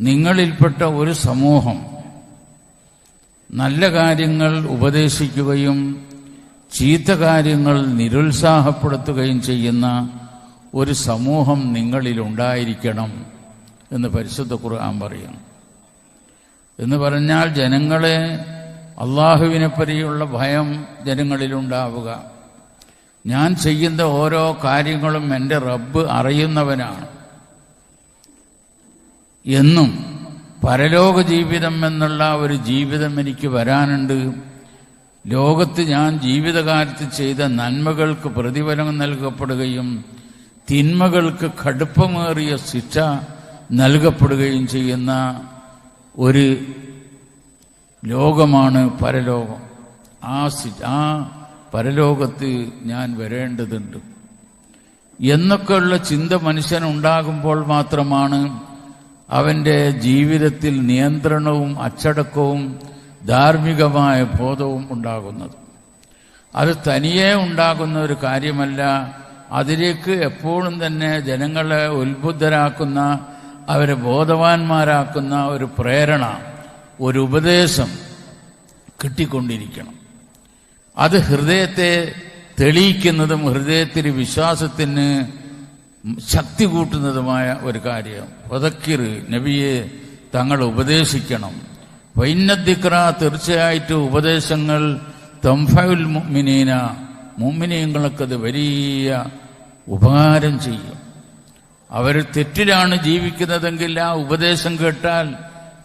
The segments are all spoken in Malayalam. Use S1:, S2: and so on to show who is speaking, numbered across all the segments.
S1: നിങ്ങളിൽപ്പെട്ട ഒരു സമൂഹം നല്ല കാര്യങ്ങൾ ഉപദേശിക്കുകയും ചീത്ത കാര്യങ്ങൾ നിരുത്സാഹപ്പെടുത്തുകയും ചെയ്യുന്ന ഒരു സമൂഹം നിങ്ങളിൽ ഉണ്ടായിരിക്കണം എന്ന് പരിശുദ്ധ ഖുർആൻ പറയുന്നു. എന്ന് പറഞ്ഞാൽ ജനങ്ങളെ അള്ളാഹുവിനെപ്പറ്റിയുള്ള ഭയം ജനങ്ങളിലുണ്ടാവുക. ഞാൻ ചെയ്യുന്ന ഓരോ കാര്യങ്ങളും എന്റെ റബ്ബ് അറിയുന്നവനാണ്. എന്നും പരലോക ജീവിതം എന്നുള്ള ഒരു ജീവിതം എനിക്ക് വരാനുണ്ട്. ലോകത്ത് ഞാൻ ജീവിതകാലത്ത് ചെയ്ത നന്മകൾക്ക് പ്രതിഫലം നൽകപ്പെടുകയും തിന്മകൾക്ക് കടുപ്പമേറിയ ശിക്ഷ നൽകപ്പെടുകയും ചെയ്യുന്ന ഒരു ലോകമാണ് പരലോകം. ആ ആ പരലോകത്ത് ഞാൻ വരേണ്ടതുണ്ട്. എന്നൊക്കെയുള്ള ചിന്ത മനുഷ്യനുണ്ടാകുമ്പോൾ മാത്രമാണ് അവന്റെ ജീവിതത്തിൽ നിയന്ത്രണവും അച്ചടക്കവും ധാർമ്മികമായ ബോധവും ഉണ്ടാകുന്നത്. അത് തനിയെ ഉണ്ടാകുന്ന ഒരു കാര്യമല്ല. അതിലേക്ക് എപ്പോഴും തന്നെ ജനങ്ങളെ ഉത്ബുദ്ധരാക്കുന്ന അവരെ ബോധവാന്മാരാക്കുന്ന ഒരു പ്രേരണ ഒരു ഉപദേശം കിട്ടിക്കൊണ്ടിരിക്കണം. അത് ഹൃദയത്തെ തെളിയിക്കുന്നതും ഹൃദയത്തിന് വിശ്വാസത്തിന് ശക്തി കൂട്ടുന്നതുമായ ഒരു കാര്യം. ഒതക്കിർ നബിയെ തങ്ങൾ ഉപദേശിക്കണം. വൈനദ്ദിക്ര തീർച്ചയായിട്ടും ഉപദേശങ്ങൾ തംഫുൽ മുഅ്മിനീന മുമിനീങ്ങൾക്കത് വലിയ ഉപകാരം ചെയ്യും. അവർ തെറ്റിലാണ് ജീവിക്കുന്നതെങ്കിൽ ആ ഉപദേശം കേട്ടാൽ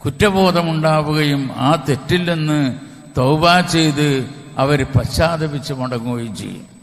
S1: കുറ്റബോധമുണ്ടാവുകയും ആ തെറ്റിൽ നിന്ന് തൗബ ചെയ്ത് അവർ പശ്ചാത്തപിച്ച് മടങ്ങുകയും ചെയ്യും.